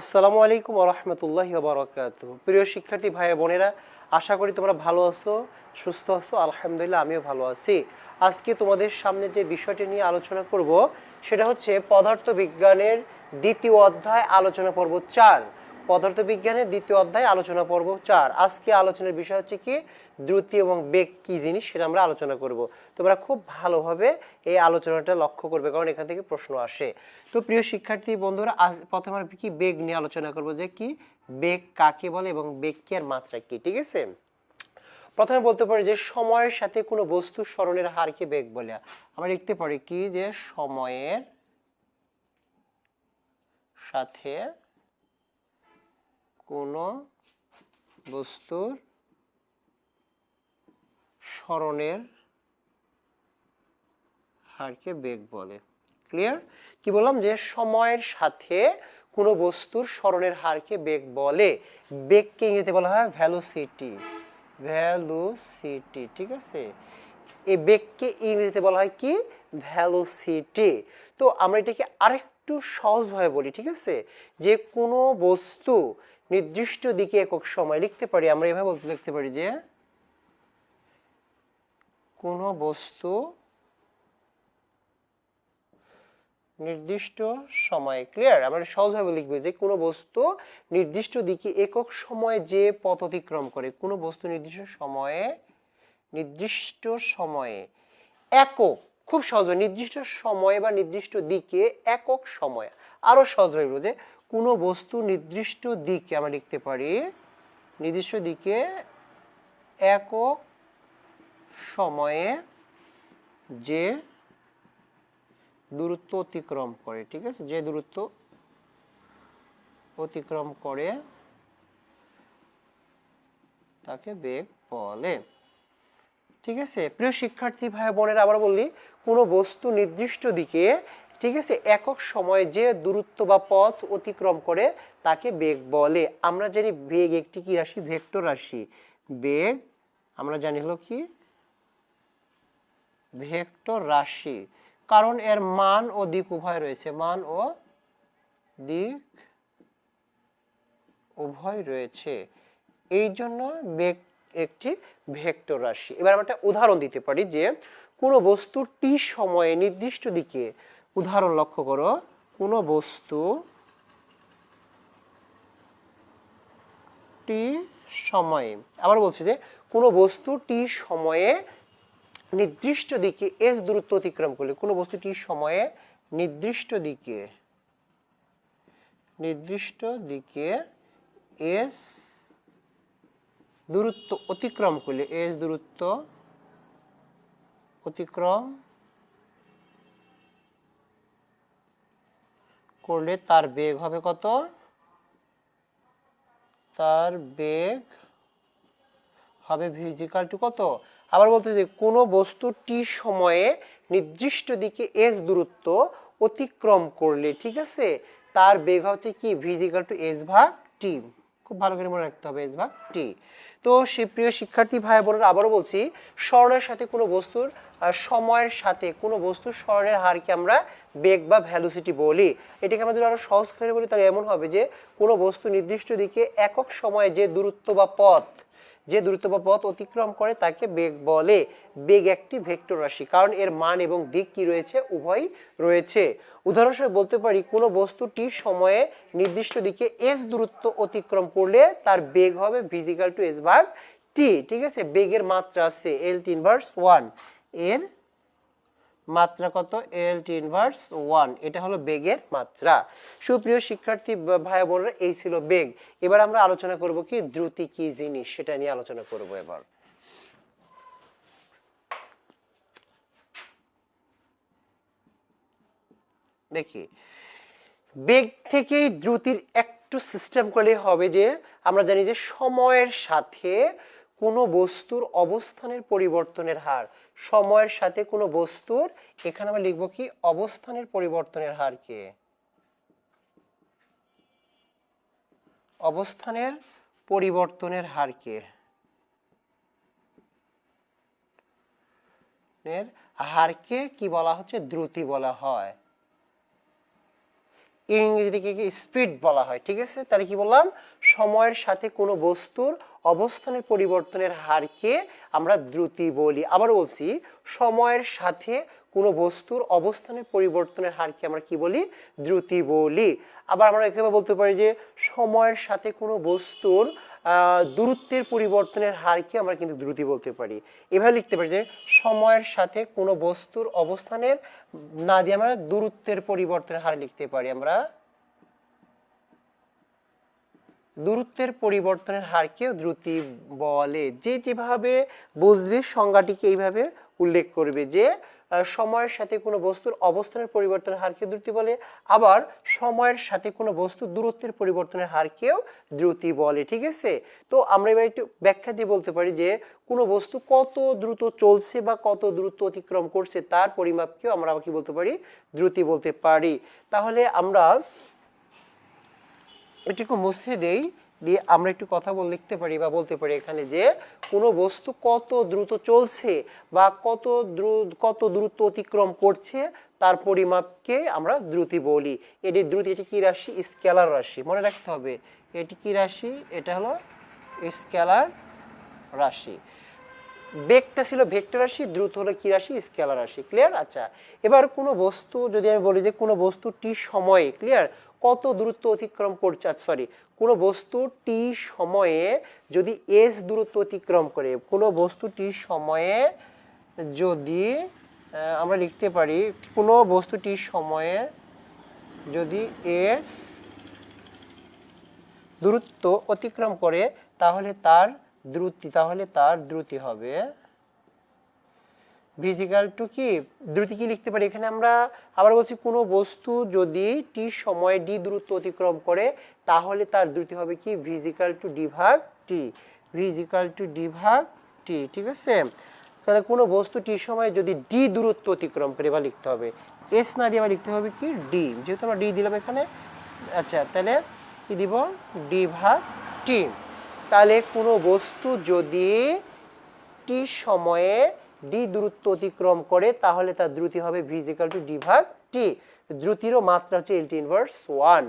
আসসালামু আলাইকুম রহমতুল্লাহ বারকাত প্রিয় শিক্ষার্থী ভাই বোনেরা, আশা করি তোমরা ভালো আছো, সুস্থ আছো, আলহামদুলিল্লাহ আমিও ভালো আছি। আজকে তোমাদের সামনে যে বিষয়টি নিয়ে আলোচনা করব, সেটা হচ্ছে পদার্থ বিজ্ঞানের দ্বিতীয় অধ্যায় আলোচনা পর্ব চার। পদার্থ বিজ্ঞানের দ্বিতীয় অধ্যায়, আলোচনা পর্ব চার। আজকে আলোচনার বিষয় হচ্ছে কি? দ্রুতি এবং বেগ কি জিনিস সেটা আমরা আলোচনা করব। তোমরা খুব ভালোভাবে এই আলোচনাটা লক্ষ্য করবে, কারণ এখান থেকে প্রশ্ন আসে। তো প্রিয় শিক্ষার্থী, বন্ধুরা, আজ প্রথমে আমরা কি বেগ নিয়ে আলোচনা করব? যে কি? বেগ কাকে বলে এবং বেগ কি আর মাত্রা কি, ঠিক আছে? প্রথমে বলতে পারি যে সময়ের সাথে কোনো বস্তু স্মরণের হারকে বেগ বলে। আমরা লিখতে পারি কি? যে সময়ের সাথে কোনো বস্তুর স্মরণের হারকে বেগ বলে। ক্লিয়ার কি বললাম যে সময়ের সাথে কোনো বস্তুর স্মরণের হারকে বেগ বলে। বেগকে ইংরেজিতে বলা হয় ভ্যালোসিটি ভ্যালোসিটি ঠিক আছে? এই বেগকে ইংরেজিতে বলা হয় কি? ভ্যালোসিটি তো আমরা এটাকে আরেকটু সহজভাবে বলি, ঠিক আছে? যে কোনো বস্তু নির্দিষ্ট দিকে একক সময় লিখতে পারি, আমরা এভাবে বলতে লিখতে পারি যে কোনো বস্তু নির্দিষ্ট সময়ে ক্লিয়ার আমরা সহজভাবে লিখব যে কোনো বস্তু নির্দিষ্ট দিকে একক সময়ে যে পথ অতিক্রম করে, কোনো বস্তু নির্দিষ্ট সময়ে নির্দিষ্ট সময়ে একক খুব সহজভাবে নির্দিষ্ট সময়ে বা নির্দিষ্ট দিকে একক সময়। আরও সহজভাবে বলব যে, কোনো বস্তু নির্দিষ্ট দিকে আমরা লিখতে পারি, নির্দিষ্ট দিকে একক সময়ে যে দূরত্ব অতিক্রম করে, ঠিক আছে? যে দূরত্ব অতিক্রম করে, তাকে বেগ বলে। ঠিক আছে? প্রিয় শিক্ষার্থী ভাই বোনেরা আবার বললি কোনো বস্তু নির্দিষ্ট দিকে, ঠিক আছে, একক সময়ে যে দূরত্ব বা পথ অতিক্রম করে তাকে বেগ বলে। আমরা জানি বেগ একটি কি রাশি? ভেক্টর রাশি। বেগ, আমরা জানি হলো কি? ভেক্টর রাশি। কারণ এর মান ও দিক উভয় রয়েছে। মান ও দিক উভয় রয়েছে। এই জন্য বেগ একটি ভেক্টর রাশি। এবার আমরা একটা উদাহরণ দিতে পারি যে কোনো বস্তু টি সময়ে নির্দিষ্ট দিকে, উদাহরণ লক্ষ্য করো, কোনো বস্তু টি সময়ে, আবার বলছি যে কোনো বস্তু টি সময়ে নির্দিষ্ট দিকে এস দূরত্ব অতিক্রম করলে কোনো বস্তু টি সময়ে নির্দিষ্ট দিকে নির্দিষ্ট দিকে এস দূরত্ব অতিক্রম করলে এস দূরত্ব অতিক্রম করলে তার বেগ হবে কত? তার বেগ হবে ভিজিক্যাল টু কত? আবার বলতে যে কোনো বস্তু টি সময়ে নির্দিষ্ট দিকে এস দূরত্ব অতিক্রম করলে, ঠিক আছে? তার বেগ হচ্ছে কি? ভিজিক্যাল টু এস ভাগ টি খুব ভালো করে মনে রাখতে হবে এস ভাগ টি তো সে প্রিয় শিক্ষার্থী ভাই বোনেরা, আবারও বলছি স্মরণের সাথে কোনো বস্তুর সময়ের সাথে কোনো বস্তুর স্মরণের হারকে আমরা বেগ বা ভ্যালুসিটি বলি। এটাকে আমরা যদি আরও সহজ করে বলি, তাহলে এমন হবে যে কোনো বস্তু নির্দিষ্ট দিকে একক সময়ে যে দূরত্ব বা পথ যে দূরত্ব বা পথ অতিক্রম করে তাকে বেগ বলে বেগ একটি ভেক্টর রাশি। কারণ এর মান এবং দিক কি রয়েছে? উভয়ই রয়েছে। উদাহরণস্বরূপ বলতে পারি, কোনো বস্তুটি সময়ে নির্দিষ্ট দিকে এস দূরত্ব অতিক্রম করলে তার বেগ হবে ভিজিক্যাল টু এস ভাগ টি ঠিক আছে? বেগের মাত্রা আছে এল টি ইনভার্স ওয়ানের মাত্রা কত? এল টি ইনভার্স ওয়ান এটা হলো বেগের মাত্রা। সুপ্রিয় শিক্ষার্থী ভাই বোনেরা, এই ছিল বেগ। এবার আমরা আলোচনা করব কি? দ্রুতি কি জিনিস? সেটা নিয়ে আলোচনা করব এবার। দেখি। বেগ থেকেই দ্রুতির একটু সিস্টেম করলে হবে যে, আমরা জানি যে সময়ের সাথে কোনো বস্তুর অবস্থানের পরিবর্তনের হার সময়ের সাথে কোনো বস্তুর, এখানে আমরা লিখব কি? অবস্থানের পরিবর্তনের হারকে। অবস্থানের পরিবর্তনের হারকে। এর হারকে কি বলা হচ্ছে? দ্রুতি বলা হয়। ইংরেজিকে স্পিড বলা হয়, ঠিক আছে? তাহলে কি বললাম? সময়ের সাথে কোনো বস্তুর অবস্থানের পরিবর্তনের হারকে আমরা দ্রুতি বলি। আবার বলছি, সময়ের সাথে কোনো বস্তুর অবস্থানের পরিবর্তনের হারকে আমরা কি বলি? দ্রুতি বলি। আবার আমরা এখানে বলতে পারি যে সময়ের সাথে কোনো বস্তুর দূরত্বের পরিবর্তনের হারকে আমরা কিন্তু দ্রুতি বলতে পারি। এভাবে লিখতে পারি যে সময়ের সাথে কোনো বস্তুর অবস্থানের, না দিয়ে আমরা দূরত্বের পরিবর্তনের হার লিখতে পারি আমরা। দূরত্বের পরিবর্তনের হারকেও দ্রুতি বলে। যে যেভাবে বুঝবে সংজ্ঞাটিকে এইভাবে উল্লেখ করবে যে সময়ের সাথে কোনো বস্তুর অবস্থানের পরিবর্তনের হারকে দ্রুতি বলে, আবার সময়ের সাথে কোনো বস্তুর দূরত্বের পরিবর্তনের হারকেও দ্রুতি বলে, ঠিক আছে? তো আমরা এবার একটু ব্যাখ্যা দিয়ে বলতে পারি যে, কোনো বস্তু কত দ্রুত চলছে বা কত দ্রুত অতিক্রম করছে, তার পরিমাপকেও আমরা কি বলতে পারি? দ্রুতি বলতে পারি। তাহলে আমরা এটুকু মুছে দেই। দিয়ে আমরা একটু কথা বল, লিখতে পারি বা বলতে পারি এখানে যে কোনো বস্তু কত দ্রুত চলছে বা কত দ্রুত কত দ্রুত অতিক্রম করছে, তার পরিমাপকে আমরা দ্রুতি বলি। এটি দ্রুতি, এটি কী রাশি? স্কেলার রাশি। মনে রাখতে হবে, এটি কী রাশি? এটা হলো স্কেলার রাশি। বেগটা ছিল ভেক্টর রাশি, দ্রুত হলো কি রাশি? স্কেলার রাশি ক্লিয়ার আচ্ছা এবার কোনো বস্তু, যদি আমি বলি যে কোনো বস্তু টি সময়ে ক্লিয়ার কত দূরত্ব অতিক্রম করছে? সরি কোনো বস্তু টি সময়ে যদি এস দূরত্ব অতিক্রম করে, কোনো বস্তু টি সময়ে যদি আমরা লিখতে পারি, কোনো বস্তু টি সময়ে যদি এস দূরত্ব অতিক্রম করে, তাহলে তার দ্রুতি, তাহলে তার দ্রুতি হবে ভিজিক্যাল টু কি? দ্রুতি কি লিখতে পারি? এখানে আমরা আবার বলছি কোনো বস্তু যদি টি সময়ে ডি দ্রুত অতিক্রম করে, তাহলে তার দ্রুতি হবে কি? ভিজিক্যাল টু ডি ভাগ টি ভিজিক্যাল টু ডি ভাগ টি ঠিক আছে? তাহলে কোনো বস্তু টি সময়ে যদি ডি দূরত্ব অতিক্রম করে বা লিখতে হবে। এস না দিয়ে আবার লিখতে হবে কি? ডি যেহেতু আমরা ডি দিলাম এখানে আচ্ছা তাহলে কি দিব? ডি ভাগ টি তাহলে কোনো বস্তু যদি টি সময়ে ডি দূরত্ব অতিক্রম করে, তাহলে তার দ্রুতি হবে ভিজিক্যাল টু ডি ভাগ টি দ্রুতিরও মাত্রা হচ্ছে এলটি ইনভার্স ওয়ান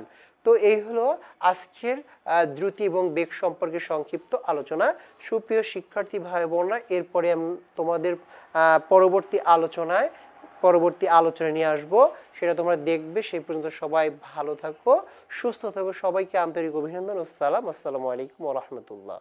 তো এই হলো আজকের দ্রুতি এবং বেগ সম্পর্কে সংক্ষিপ্ত আলোচনা। সুপ্রিয় শিক্ষার্থী ভাই বোনরা এরপরে তোমাদের পরবর্তী আলোচনায় পরবর্তী আলোচনা নিয়ে আসব। সেটা তোমরা দেখবে। সেই পর্যন্ত সবাই ভালো থাকো, সুস্থ থাকো। সবাইকে আন্তরিক অভিনন্দন। ও সালাম আসসালামু আলাইকুম রহমতুল্লাহ।